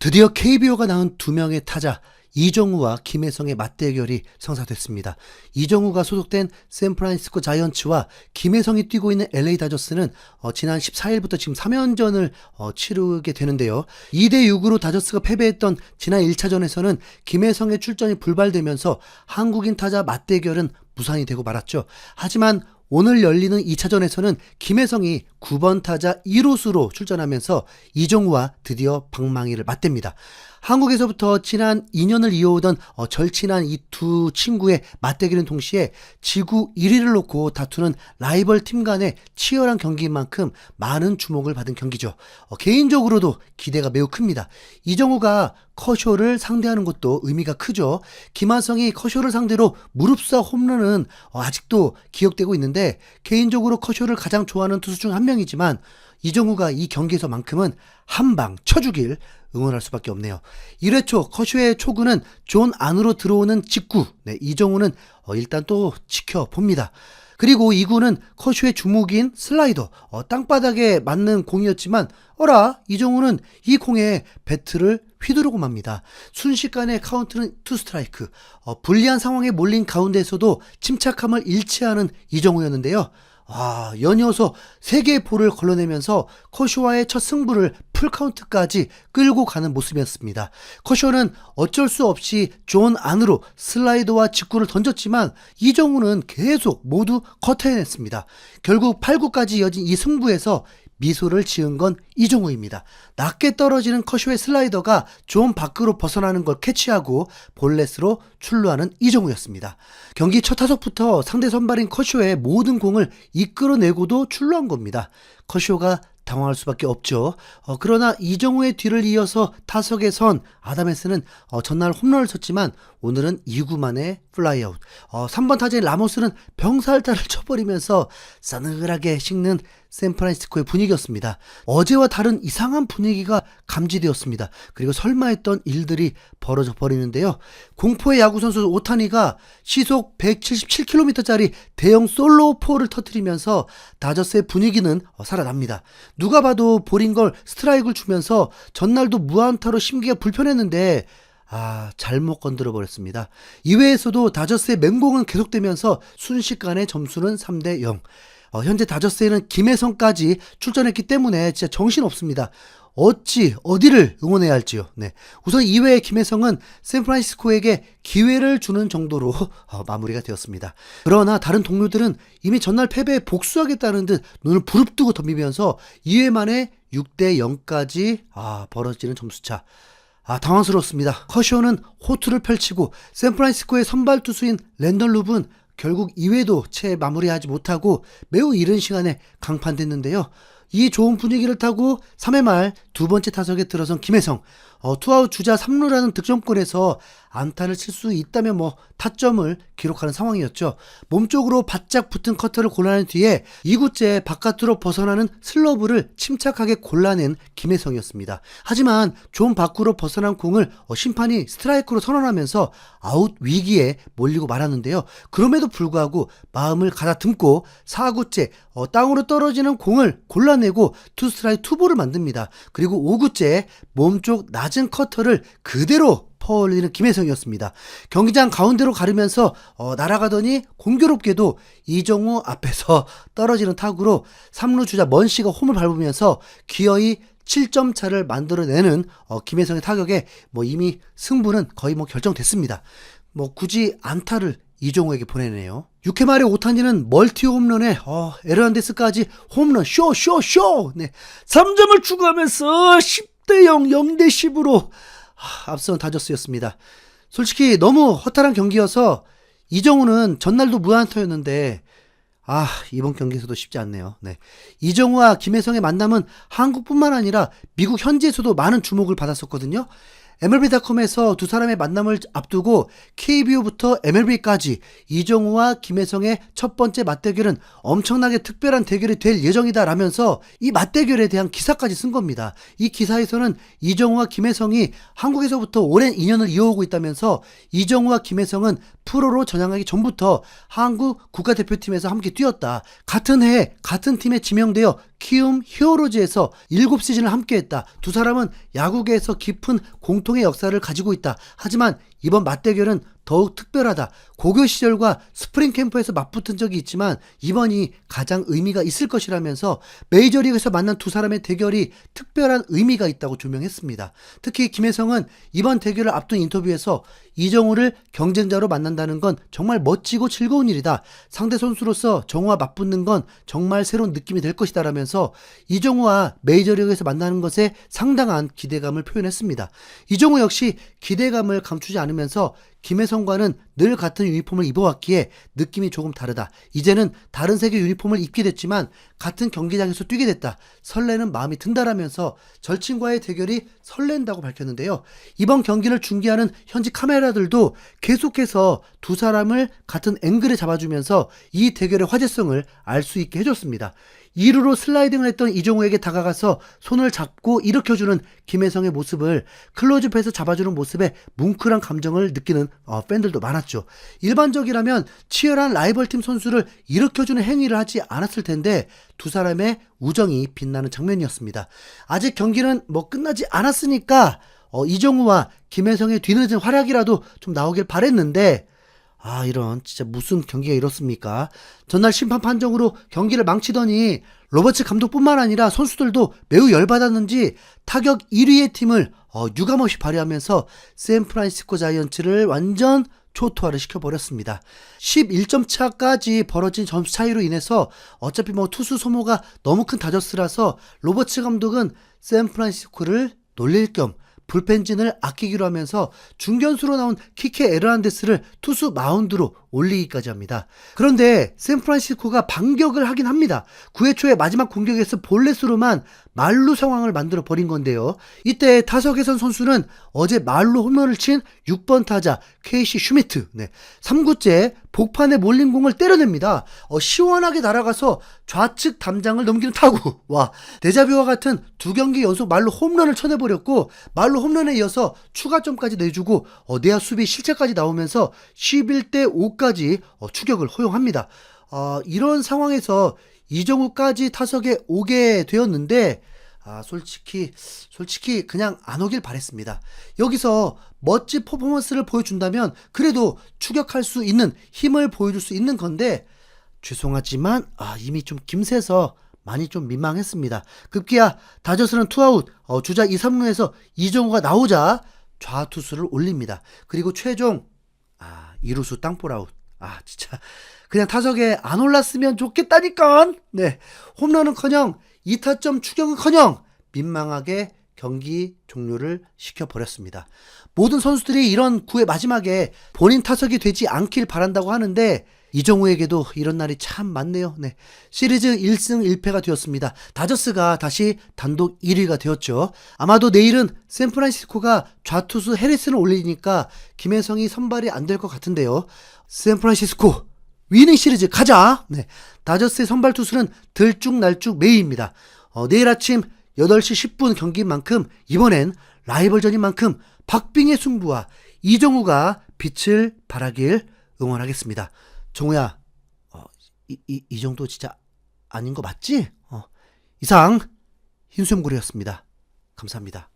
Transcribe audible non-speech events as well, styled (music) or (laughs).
드디어 KBO가 낳은 두 명의 타자 이정우와 김혜성의 맞대결이 성사됐습니다. 이정우가 소속된 샌프란시스코 자이언츠와 김혜성이 뛰고 있는 LA 다저스는 어, 지난 14일부터 지금 3연전을 어, 치르게 되는데요. 2대 6으로 다저스가 패배했던 지난 1차전에서는 김혜성의 출전이 불발되면서 한국인 타자 맞대결은 무산이 되고 말았죠. 하지만 오늘 열리는 2차전에서는 김혜성이 9번 타자 1호수로 출전하면서 이정우와 드디어 방망이를 맞댑니다. 한국에서부터 지난 2년을 이어오던 어, 절친한 이 두 친구의 맞대결은 동시에 지구 1위를 놓고 다투는 라이벌 팀 간의 치열한 경기인 만큼 많은 주목을 받은 경기죠. 어, 개인적으로도 기대가 매우 큽니다. 이정우가 커쇼를 상대하는 것도 의미가 크죠. 김하성이 커쇼를 상대로 무릎사 홈런은 어, 아직도 기억되고 있는데 개인적으로 커쇼를 가장 좋아하는 투수 중 한 명이지만 이정우가 이 경기에서만큼은 한 방 쳐주길 응원할 수밖에 없네요. 1회 초 커쇼의 초구는 존 안으로 들어오는 직구. 네, 이정우는 어, 일단 또 지켜봅니다. 그리고 2구는 커쇼의 주목인 슬라이더, 어, 땅바닥에 맞는 공이었지만, 어라, 이정우는 이 공에 배트를 휘두르고 맙니다. 순식간에 카운트는 투 스트라이크. 어, 불리한 상황에 몰린 가운데에서도 침착함을 잃지 않은 이정우였는데요. 아, 연이어서 세 개의 볼을 걸러내면서 커쇼와의 첫 승부를 풀카운트까지 끌고 가는 모습이었습니다. 커쇼는 어쩔 수 없이 존 안으로 슬라이더와 직구를 던졌지만 이정우는 계속 모두 커트해냈습니다. 결국 8구까지 이어진 이 승부에서 미소를 지은 건 이정우입니다. 낮게 떨어지는 커쇼의 슬라이더가 존 밖으로 벗어나는 걸 캐치하고 볼넷으로 출루하는 이정우였습니다. 경기 첫 타석부터 상대 선발인 커쇼의 모든 공을 이끌어내고도 출루한 겁니다. 커쇼가 당황할 수밖에 없죠. 어, 그러나 이정우의 뒤를 이어서 타석에 선 아담에스는 어, 전날 홈런을 쳤지만 오늘은 2구 만에 플라이아웃. 어, 3번 타자인 라모스는 병살타를 (laughs) 쳐버리면서 싸늘하게 식는 샌프란시스코의 분위기였습니다. 어제와 다른 이상한 분위기가 감지되었습니다. 그리고 설마 했던 일들이 벌어져 버리는데요. 공포의 야구 선수 오타니가 시속 177km짜리 대형 솔로 포를 터뜨리면서 다저스의 분위기는 어, 살아납니다. 누가 봐도 볼인 걸 스트라이크를 주면서 전날도 무안타로 심기가 불편했는데 아, 잘못 건드려 버렸습니다. 이외에서도 다저스의 맹공은 계속되면서 순식간에 점수는 3대 0. 어, 현재 다저스에는 김혜성까지 출전했기 때문에 진짜 정신 없습니다. 어찌 어디를 응원해야 할지요. 네. 우선 2회에 김혜성은 샌프란시스코에게 기회를 주는 정도로 어, 마무리가 되었습니다. 그러나 다른 동료들은 이미 전날 패배에 복수하겠다는 듯 눈을 부릅뜨고 덤비면서 2회 만에 6대 0까지 아, 벌어지는 점수차. 아, 당황스럽습니다. 커쇼는 호투를 펼치고 샌프란시스코의 선발 투수인 랜던 룹은 결국 2회도 채 마무리하지 못하고 매우 이른 시간에 강판됐는데요. 이 좋은 분위기를 타고 3회 말 두 번째 타석에 들어선 김혜성. 어, 투아웃 주자 3루라는 득점권에서 안타를 칠 수 있다면 뭐 타점을 기록하는 상황이었죠. 몸쪽으로 바짝 붙은 커터를 골라낸 뒤에 2구째 바깥으로 벗어나는 슬러브를 침착하게 골라낸 김혜성이었습니다. 하지만 존 밖으로 벗어난 공을 어, 심판이 스트라이크로 선언하면서 아웃 위기에 몰리고 말았는데요. 그럼에도 불구하고 마음을 가다듬고 4구째 어, 땅으로 떨어지는 공을 골라내고 투 스트라이크 투볼을 만듭니다. 그리고 5구째 몸쪽 낮은 커터를 그대로 퍼올리는 김혜성이었습니다. 경기장 가운데로 가르면서 어, 날아가더니 공교롭게도 이정우 앞에서 (laughs) 떨어지는 타구로 3루 주자 먼 씨가 홈을 밟으면서 기어이 7점 차를 만들어내는 어, 김혜성의 타격에 뭐 이미 승부는 거의 뭐 결정됐습니다. 뭐 굳이 안타를 이종우에게 보내네요. 6회 말에 오타니는 멀티 홈런에 어, 에르난데스까지 홈런 쇼 쇼 쇼. 네. 3점을 추가하면서 10 대 0, 0대 10으로 앞선 다저스였습니다. 솔직히 너무 허탈한 경기여서 이정우는 전날도 무안타였는데 아, 이번 경기에서도 쉽지 않네요. 네. 이정우와 김혜성의 만남은 한국뿐만 아니라 미국 현지에서도 많은 주목을 받았었거든요. MLB.com에서 두 사람의 만남을 앞두고 KBO부터 MLB까지 이정우와 김혜성의 첫 번째 맞대결은 엄청나게 특별한 대결이 될 예정이다 라면서 이 맞대결에 대한 기사까지 쓴 겁니다. 이 기사에서는 이정우와 김혜성이 한국에서부터 오랜 인연을 이어오고 있다면서 이정우와 김혜성은 프로로 전향하기 전부터 한국 국가대표팀에서 함께 뛰었다. 같은 해에 같은 팀에 지명되어 키움 히어로즈에서 7시즌을 함께했다. 두 사람은 야구계에서 깊은 공통의 역사를 가지고 있다. 하지만 이번 맞대결은 더욱 특별하다. 고교 시절과 스프링 캠프에서 맞붙은 적이 있지만 이번이 가장 의미가 있을 것이라면서 메이저리그에서 만난 두 사람의 대결이 특별한 의미가 있다고 조명했습니다. 특히 김혜성은 이번 대결을 앞둔 인터뷰에서 이정우를 경쟁자로 만난다는 건 정말 멋지고 즐거운 일이다. 상대 선수로서 정우와 맞붙는 건 정말 새로운 느낌이 될 것이다 라면서 이정우와 메이저리그에서 만나는 것에 상당한 기대감을 표현했습니다. 이정우 역시 기대감을 감추지 않 으면서 김혜성과는 늘 같은 유니폼을 입어왔기에 느낌이 조금 다르다. 이제는 다른 색의 유니폼을 입게 됐지만 같은 경기장에서 뛰게 됐다. 설레는 마음이 든다라면서 절친과의 대결이 설렌다고 밝혔는데요. 이번 경기를 중계하는 현지 카메라들도 계속해서 두 사람을 같은 앵글에 잡아주면서 이 대결의 화제성을 알 수 있게 해줬습니다. 2루로 슬라이딩을 했던 이종우에게 다가가서 손을 잡고 일으켜주는 김혜성의 모습을 클로즈업해서 잡아주는 모습에 뭉클한 감정을 느끼는 어, 팬들도 많았죠. 일반적이라면 치열한 라이벌팀 선수를 일으켜주는 행위를 하지 않았을 텐데 두 사람의 우정이 빛나는 장면이었습니다. 아직 경기는 뭐 끝나지 않았으니까 어, 이종우와 김혜성의 뒤늦은 활약이라도 좀 나오길 바랬는데 아, 이런, 진짜 무슨 경기가 이렇습니까? 전날 심판 판정으로 경기를 망치더니 로버츠 감독뿐만 아니라 선수들도 매우 열받았는지 타격 1위의 팀을 어, 유감없이 발휘하면서 샌프란시스코 자이언츠를 완전 초토화를 시켜버렸습니다. 11점 차까지 벌어진 점수 차이로 인해서 어차피 뭐 투수 소모가 너무 큰 다저스라서 로버츠 감독은 샌프란시스코를 놀릴 겸 불펜진을 아끼기로 하면서 중견수로 나온 키케 에르난데스를 투수 마운드로 올리기까지 합니다. 그런데 샌프란시스코가 반격을 하긴 합니다. 9회 초에 마지막 공격에서 볼넷으로만 말루 상황을 만들어 버린 건데요. 이때 타석에선 선수는 어제 말루 홈런을 친 6번 타자 케이시 슈미트 네. 3구째 복판에 몰린 공을 때려냅니다. 어, 시원하게 날아가서 좌측 담장을 넘기는 타구. 와, 데자뷰와 같은 두 경기 연속 말로 홈런을 쳐내버렸고 말로 홈런에 이어서 추가점까지 내주고 어, 내야 수비 실책까지 나오면서 11대 5까지 어, 추격을 허용합니다. 어, 이런 상황에서 이정우까지 타석에 오게 되었는데 아, 솔직히, 솔직히 그냥 안 오길 바랬습니다. 여기서 멋진 퍼포먼스를 보여준다면 그래도 추격할 수 있는 힘을 보여줄 수 있는 건데 죄송하지만 아, 이미 좀 김새서 많이 좀 민망했습니다. 급기야 다저스는 투아웃 어, 주자 2, 3루에서 이정우가 나오자 좌투수를 올립니다. 그리고 최종 아, 이루수 땅볼아웃. 아, 진짜 그냥 타석에 안 올랐으면 좋겠다니까. 네. 홈런은커녕 2타점 추격은커녕 민망하게 경기 종료를 시켜버렸습니다. 모든 선수들이 이런 구의 마지막에 본인 타석이 되지 않길 바란다고 하는데 이정우에게도 이런 날이 참 많네요. 네. 시리즈 1승 1패가 되었습니다. 다저스가 다시 단독 1위가 되었죠. 아마도 내일은 샌프란시스코가 좌투수 해리슨을 올리니까 김혜성이 선발이 안 될 것 같은데요. 샌프란시스코 위닝 시리즈 가자. 네. 다저스의 선발 투수는 들쭉날쭉 메이입니다. 어, 내일 아침 8시 10분 경기인 만큼 이번엔 라이벌전인 만큼 박빙의 승부와 이정우가 빛을 발하길 응원하겠습니다. 정우야, 어, 이, 이, 이 정도 진짜 아닌 거 맞지? 어, 이상 흰수염고리였습니다. 감사합니다.